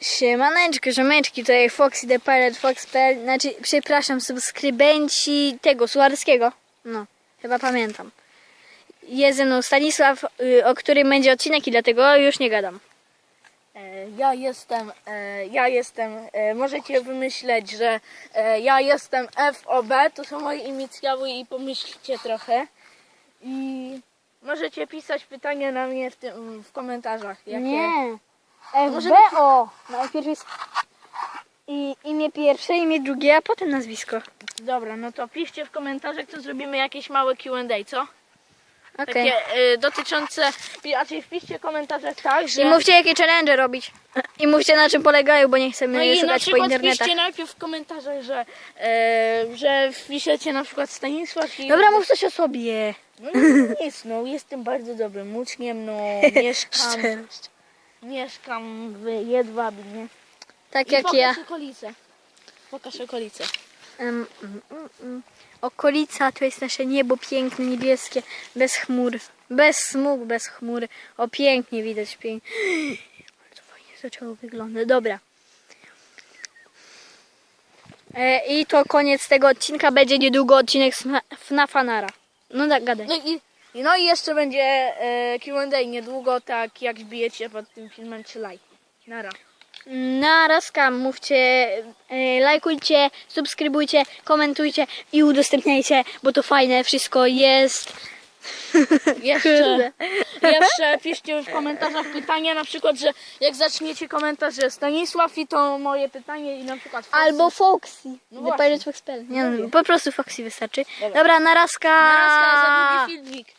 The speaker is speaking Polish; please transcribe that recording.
Siemaneczko, żomeczki, tutaj Foxy the Pirate Fox.pl, znaczy, przepraszam, subskrybenci tego, Suarskiego. No, chyba pamiętam. Jest ze mną Stanisław, y, o którym będzie odcinek i dlatego już nie gadam. E, Ja jestem, e, ja jestem, e, możecie wymyśleć, że ja jestem FOB, to są moje inicjały i pomyślcie trochę. I możecie pisać pytania na mnie w, tym, w komentarzach. Jakie... Nie, FBO. Najpierw jest i, imię pierwsze, imię drugie, a potem nazwisko. Dobra, no to piszcie w komentarzach, to zrobimy jakieś małe Q&A, co? Okej. Takie e, dotyczące, raczej wpiszcie w komentarzach tak, że... I mówcie, jakie challenge robić. I mówcie, na czym polegają, bo nie chcemy No i na szukać po przykład internetach. piszcie najpierw w komentarzach, że, e, że wpiszecie na przykład Stanisław i... Dobra, mów coś o sobie. No nic, no jestem bardzo dobrym uczniem, no mieszkam, Szczerość. Mieszkam w Jedwabinie. Tak I jak pokaż ja. okolice. Pokaż okolice. Em, mm, mm, mm. Okolica to jest nasze niebo piękne, niebieskie, bez chmur, bez smug, bez chmur. O, pięknie widać, pięknie. Bardzo fajnie zaczęło wyglądać. Dobra. E, I to koniec tego odcinka. Będzie niedługo odcinek z Fna- FNAFa Nara. No tak, gadaj. No i, no i jeszcze będzie e, Q&A niedługo, tak jak wbijecie pod tym filmem 3 lajki. Nara. Narazka, mówcie, e, lajkujcie, subskrybujcie, komentujcie i udostępniajcie, bo to fajne wszystko jest. Jeszcze, jeszcze piszcie w komentarzach pytania, na przykład, że jak zaczniecie komentarz, że Stanisław i to moje pytanie i na przykład Foxy. Albo Foxy. No The Fox.pl. Nie, no, po prostu Foxy wystarczy. Dobra. Dobra, narazka. Narazka za długi filmik.